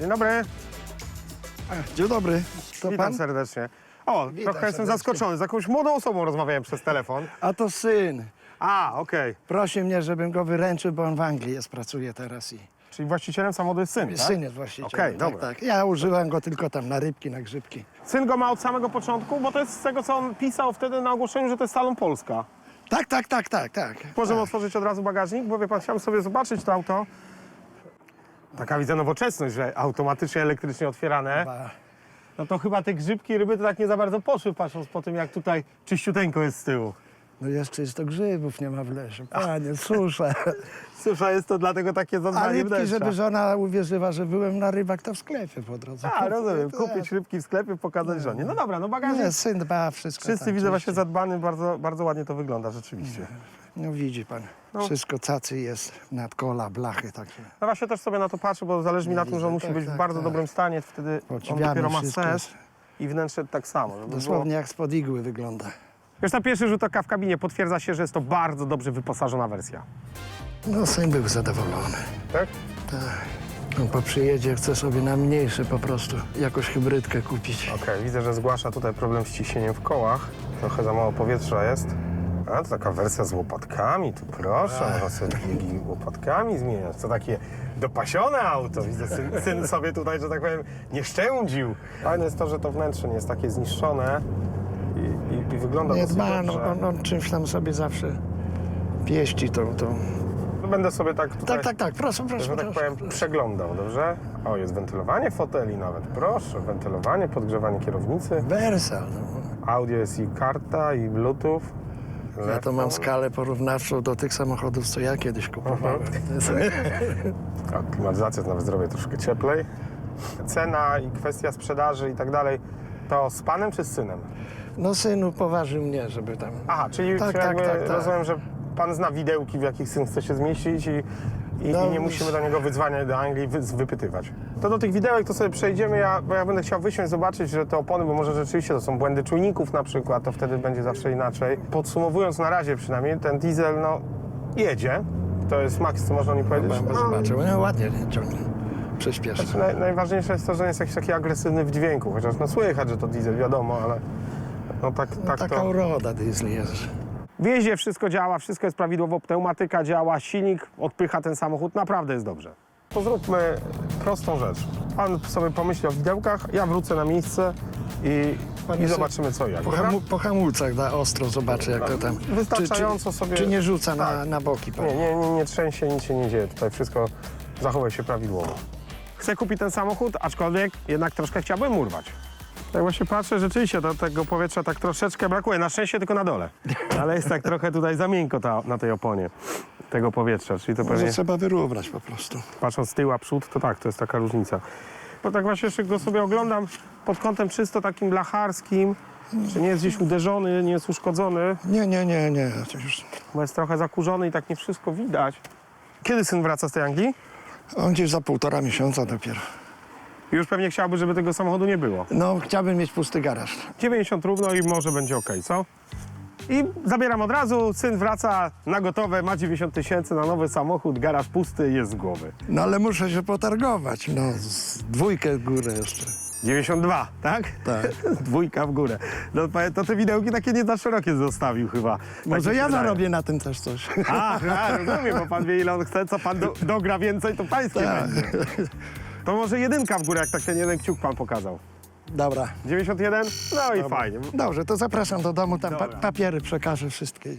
Dzień dobry, Dzień dobry. To witam pan? serdecznie. O, trochę jestem serdecznie. zaskoczony. Z jakąś młodą osobą rozmawiałem przez telefon. A to syn. A, okej. Prosi mnie, żebym go wyręczył, bo on w Anglii jest, pracuje teraz i Czyli właścicielem samochodu jest syn, tak? syn jest właścicielem. Okej, tak, dobra. tak. Ja używam go tylko tam na rybki, na grzybki. Syn go ma od samego początku, bo to jest z tego, co on pisał wtedy na ogłoszeniu, że to jest salon Polska. Tak, tak, tak, tak, tak. Możemy tak. otworzyć od razu bagażnik, bo wie pan, chciałem sobie zobaczyć to auto. Taka widzę nowoczesność, że automatycznie, elektrycznie otwierane. Ba- No to chyba te grzybki, ryby to tak nie za bardzo poszły, patrząc po tym, jak tutaj czyściuteńko jest z tyłu. No jeszcze jest to grzybów, nie ma w lesie. Panie, susza. Susza jest to dlatego takie A zadbanie rybki, żeby żona uwierzyła, że byłem na rybach, to w sklepie po drodze. A, rozumiem. Kupić rybki w sklepie, pokazać żonie. No dobra, no bagażnik. Nie, syn dba wszystko Wszyscy tam, widzę właśnie zadbany, bardzo, bardzo ładnie to wygląda rzeczywiście. No widzi pan, No. wszystko cacy jest, nadkola, blachy, także. No właśnie też sobie na to patrzę, bo zależy mi na tym, że on musi Tak, być w tak, bardzo tak. dobrym stanie, wtedy on dopiero ma wszystko sens i wnętrze tak samo. Żeby było... Dosłownie jak spod igły wygląda. Już na pierwszy rzut oka w kabinie potwierdza się, że jest to bardzo dobrze wyposażona wersja. No syn był zadowolony. Tak? On po przyjedzie chce sobie na mniejszy po prostu jakąś hybrydkę kupić. Okej, widzę, że zgłasza tutaj problem z ciśnieniem w kołach. Trochę za mało powietrza jest. A, to taka wersja z łopatkami, tu proszę, można sobie biegi łopatkami zmieniać. To takie dopasione auto. Widzę, syn, syn sobie tutaj, że tak powiem, nie szczędził. Fajne jest to, że to wnętrze nie jest takie zniszczone i, i, i wygląda Nie dosyć dba, no, dobrze. on, on czymś tam sobie zawsze pieści tą, tą... No Będę sobie tak tutaj, Tak, tak, tak, proszę, proszę, że tak proszę. powiem, przeglądał, dobrze? O, jest wentylowanie foteli nawet, proszę. Wentylowanie, podgrzewanie kierownicy. Wersal. No. Audio jest i karta, i bluetooth. Ja to mam skalę porównawczą do tych samochodów, co ja kiedyś kupowałem. A, klimatyzację to nawet zrobię troszkę cieplej. Cena i kwestia sprzedaży i tak dalej, to z panem czy z synem? No syn upoważył mnie, żeby tam... Aha, czyli Tak, tak, jakby tak, tak. rozumiem, że pan zna widełki, w jakich syn chce się zmieścić i, i, No, i nie musimy do niego wydzwaniać do Anglii wy, wypytywać. To do tych widełek to sobie przejdziemy, ja, bo ja będę chciał wysiąść, zobaczyć, że te opony, bo może rzeczywiście to są błędy czujników na przykład, to wtedy będzie zawsze inaczej. Podsumowując na razie przynajmniej, ten diesel no jedzie, to jest maks, co można mi powiedzieć. Chyba No, zobaczył, no ładnie ciągnie. Przyspieszy. Naj, najważniejsze jest to, że nie jest jakiś taki agresywny w dźwięku, chociaż no słychać, że to diesel, wiadomo, ale no tak, No, tak taka to... uroda diesli jest. W jeździe wszystko działa, wszystko jest prawidłowo, pneumatyka działa, silnik odpycha ten samochód, naprawdę jest dobrze. To zróbmy prostą rzecz. Pan sobie pomyśli o widełkach, ja wrócę na miejsce i, i jeszcze zobaczymy co i jak. Po, dobra? hamu, po hamulcach da ostro, zobaczy jak to tam... Wystarczająco czy, czy, sobie- Czy nie rzuca na, Tak. na boki pan? Nie, nie, nie, nie trzęsie, nic się nie dzieje. Tutaj wszystko zachowuje się prawidłowo. Chcę kupić ten samochód, aczkolwiek jednak troszkę chciałbym urwać. Tak właśnie patrzę, rzeczywiście do tego powietrza tak troszeczkę brakuje. Na szczęście tylko na dole. Ale jest tak trochę tutaj za miękko ta, na tej oponie tego powietrza. Czyli to Może pewnie, trzeba wyrównać po prostu. patrząc z tyłu a przód, to tak, to jest taka różnica. Bo tak właśnie jeszcze go sobie oglądam pod kątem czysto takim blacharskim. Czy nie jest gdzieś uderzony, nie jest uszkodzony. Nie, nie, nie, nie. To już... Bo jest trochę zakurzony i tak nie wszystko widać. Kiedy syn wraca z tej Anglii? On gdzieś za półtora miesiąca dopiero. Już pewnie chciałby, żeby tego samochodu nie było. No, chciałbym mieć pusty garaż. 90 równo i może będzie ok, co? I zabieram od razu, syn wraca na gotowe, ma 90 tysięcy na nowy samochód, garaż pusty, jest z głowy. No, ale muszę się potargować. No, z dwójkę w górę jeszcze. 92, tak? Tak. Dwójka w górę. No to- to te widełki takie nie za szerokie zostawił chyba. Tak mi Może się ja wydaje. zarobię na tym też coś. A, a, rozumiem, bo pan wie ile on chce, co pan do, dogra więcej, to pańskie Tak. będzie. To może jedynka w górę, jak tak ten jeden kciuk pan pokazał. Dobra. 91? No i fajnie. Dobrze, to zapraszam do domu, tam pa Dobra. papiery przekażę wszystkie.